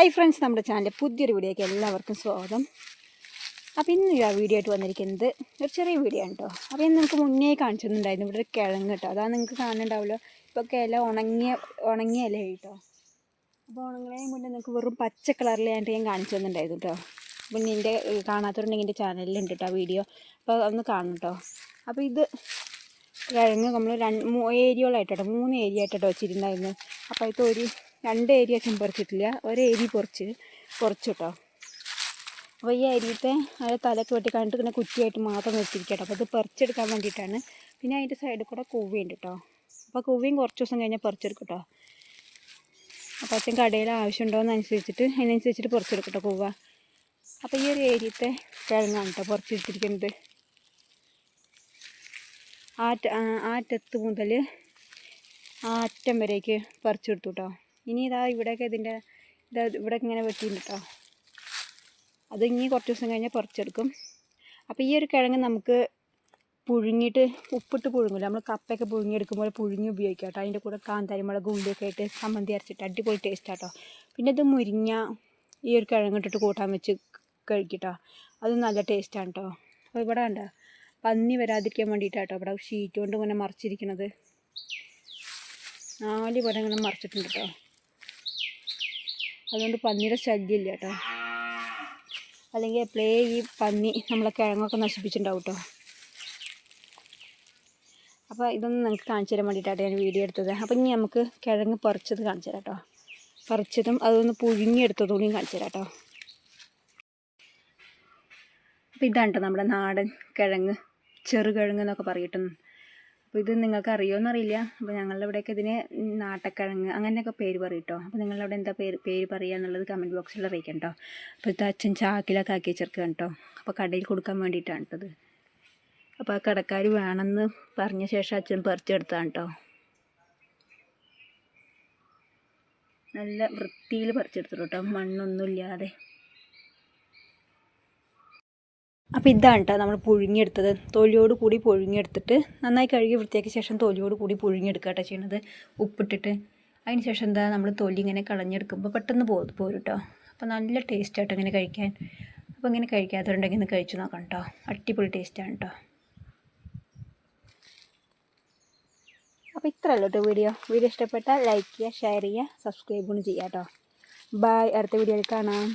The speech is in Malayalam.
ഹായ് ഫ്രണ്ട്സ് നമ്മുടെ ചാനലിലെ പുതിയൊരു വീഡിയോയ്ക്ക് എല്ലാവർക്കും സ്വാഗതം. അപ്പോൾ ഇന്ന് ആ വീഡിയോ ആയിട്ട് വന്നിരിക്കുന്നത് ഒരു ചെറിയ വീഡിയോ ആണ് കേട്ടോ അപ്പോൾ ഇന്ന് നമുക്ക് മുന്നേ കാണിച്ചിട്ടുണ്ടായിരുന്നു. ഇവിടെ ഒരു കിഴങ്ങ് കേട്ടോ അതാണ് നിങ്ങൾക്ക് കാണുന്നുണ്ടാവുമല്ലോ ഇപ്പോൾ ഇല ഉണങ്ങിയ ഉണങ്ങിയ ഇല കേട്ടോ അപ്പോൾ ഉണങ്ങുന്നതിന് മുന്നേ നിങ്ങൾക്ക് വെറും പച്ച കളറിലായിട്ട് ഞാൻ കാണിച്ചു തന്നിട്ടുണ്ടായിരുന്നു കേട്ടോ പിന്നെ നിന്റെ കാണാത്തവരുണ്ടെങ്കിൽ എന്റെ ചാനലിലുണ്ട് കേട്ടോ വീഡിയോ. അപ്പോൾ ഒന്ന് കാണും കേട്ടോ അപ്പോൾ ഇത് കിഴങ്ങ് നമ്മൾ രണ്ട് ഏരിയകളായിട്ടോ മൂന്ന് ഏരിയ ആയിട്ടോ വെച്ചിട്ടുണ്ടായിരുന്നു. അപ്പോൾ ഇപ്പോൾ ഒരു രണ്ട് ഏരിയ അച്ഛൻ പറിച്ചിട്ടില്ല. ഒരു ഏരിയ പൊറിച്ച് പൊറിച്ചു കേട്ടോ അപ്പോൾ ഈ അരിയത്തെ അത് തലക്ക് വെട്ടി കണ്ടിട്ട് ഇങ്ങനെ കുറ്റിയായിട്ട് മാത്രം നിർത്തിയിരിക്കട്ടോ അപ്പോൾ ഇത് പറിച്ചെടുക്കാൻ വേണ്ടിയിട്ടാണ്. പിന്നെ അതിന്റെ സൈഡിൽ കൂടെ കൂവിയുണ്ട് കേട്ടോ അപ്പോൾ കൂവിയും കുറച്ച് ദിവസം കഴിഞ്ഞാൽ പറിച്ചെടുക്കും കേട്ടോ അപ്പോൾ അച്ഛൻ കടയിൽ ആവശ്യമുണ്ടോയെന്നനുസരിച്ചിട്ട് അതിനനുസരിച്ചിട്ട് പറിച്ചെടുക്കും കേട്ടോ കൂവ. അപ്പോൾ ഈ ഒരു ഏരിയത്തെ കിഴങ്ങാണ് കേട്ടോ പറിച്ചെടുത്തിരിക്കുന്നത് ആറ്റ ആറ്റത്ത് മുതൽ ആറ്റം വരേക്ക് പറിച്ചെടുത്തു കേട്ടോ ഇനി ഇതാ ഇവിടെയൊക്കെ ഇതിന്റെ ഇത് ഇവിടെ ഇങ്ങനെ വെട്ടിയിട്ടുണ്ട് അത് ഇനി കുറച്ച് ദിവസം കഴിഞ്ഞാൽ പറിച്ചെടുക്കും. അപ്പോൾ ഈ ഒരു കിഴങ്ങ് നമുക്ക് പുഴുങ്ങിയിട്ട് ഉപ്പിട്ട് പുഴുങ്ങില്ല നമ്മൾ കപ്പയൊക്കെ പുഴുങ്ങിയെടുക്കുമ്പോൾ പുഴുങ്ങി ഉപയോഗിക്കാം കേട്ടോ അതിന്റെ കൂടെ കാന്താരി കാന്താരിമുളക് ഉള്ളിയൊക്കെ ആയിട്ട് സമ്മന്തി അരച്ചിട്ട് അടിപൊളി ടേസ്റ്റ് കേട്ടോ പിന്നെ ഇത് മുരിങ്ങ ഈ ഒരു കിഴങ്ങ് ഇട്ടിട്ട് കൂട്ടാൻ വെച്ച് കഴിക്കട്ടോ അത് നല്ല ടേസ്റ്റാണ് കേട്ടോ അപ്പോൾ ഇവിടെ കണ്ടോ? പന്നി വരാതിരിക്കാൻ വേണ്ടിയിട്ടാണ് കേട്ടോ ഇവിടെ ഷീറ്റ് കൊണ്ട് ഇങ്ങനെ മറിച്ചിരിക്കണത്. നാല് പടങ്ങളും മറിച്ചിട്ടുണ്ട് കേട്ടോ അതുകൊണ്ട് പന്നിയുടെ ശല്യമില്ല കേട്ടോ അല്ലെങ്കിൽ എപ്പോഴേ ഈ പന്നി നമ്മളെ കിഴങ്ങൊക്കെ നശിപ്പിച്ചിട്ടുണ്ടാവും കേട്ടോ അപ്പോൾ ഇതൊന്നും നിങ്ങൾക്ക് കാണിച്ചു തരാൻ വേണ്ടിയിട്ടാണ് ഞാൻ വീഡിയോ എടുത്തത്. അപ്പോൾ ഇനി നമുക്ക് കിഴങ്ങ് പറിച്ചത് കാണിച്ചു തരാം കേട്ടോ പറിച്ചതും അതൊന്ന് പുഴുങ്ങിയെടുത്തതും കൂടിയും കാണിച്ചു തരാം കേട്ടോ അപ്പോൾ ഇതാണ് കേട്ടോ നമ്മുടെ നാടൻ കിഴങ്ങ് ചെറുകിഴങ്ങ് എന്നൊക്കെ പറയട്ടും അപ്പോൾ ഇത് നിങ്ങൾക്ക് അറിയില്ല അപ്പോൾ ഞങ്ങളുടെ ഇവിടെയൊക്കെ ഇതിന് നാട്ടക്കിഴങ്ങ് അങ്ങനെയൊക്കെ പേര് പറയും കേട്ടോ അപ്പോൾ നിങ്ങളുടെ എന്താ പേര് പേര് പറയുക എന്നുള്ളത് കമന്റ് ബോക്സിൽ അറിയിക്കാം കേട്ടോ അപ്പോൾ ഇത് അച്ഛൻ ചാക്കിലൊക്കെ ആക്കി വെച്ചിരിക്കുകയാണ് കേട്ടോ അപ്പോൾ കടയിൽ കൊടുക്കാൻ വേണ്ടിയിട്ടാണ് കേട്ടത് അപ്പോൾ ആ കടക്കാർ വേണമെന്ന് പറഞ്ഞ ശേഷം അച്ഛൻ പറിച്ചെടുത്താണ് കേട്ടോ നല്ല വൃത്തിയിൽ പറിച്ചെടുത്തു കേട്ടോ അപ്പോൾ ഇതാണ് കേട്ടോ നമ്മൾ പുഴുങ്ങിയെടുത്തത്. തൊലിയോട് കൂടി പുഴുങ്ങിയെടുത്തിട്ട് നന്നായി കഴുകി വൃത്തിയാക്കിയ ശേഷം തൊലിയോട് കൂടി പുഴുങ്ങിയെടുക്കുക കേട്ടോ ചെയ്യണത്. ഉപ്പിട്ടിട്ട്. അതിന് ശേഷം എന്താ നമ്മൾ തൊലി ഇങ്ങനെ കളഞ്ഞെടുക്കുമ്പോൾ പെട്ടെന്ന് പോ പോരും കേട്ടോ അപ്പോൾ നല്ല ടേസ്റ്റ് ആട്ടോ ഇങ്ങനെ കഴിക്കാൻ. അപ്പോൾ ഇങ്ങനെ കഴിക്കാത്തവരുണ്ടെങ്കിൽ ഒന്ന് കഴിച്ചു നോക്കണം കേട്ടോ അടിപൊളി ടേസ്റ്റാണ് കേട്ടോ അപ്പോൾ ഇത്രയല്ലോ കേട്ടോ വീഡിയോ. വീഡിയോ ഇഷ്ടപ്പെട്ടാൽ ലൈക്ക് ചെയ്യുക ഷെയർ ചെയ്യുക സബ്സ്ക്രൈബ് ഒന്ന് ചെയ്യാം കേട്ടോ ബൈ. അടുത്ത വീഡിയോയിൽ കാണാം.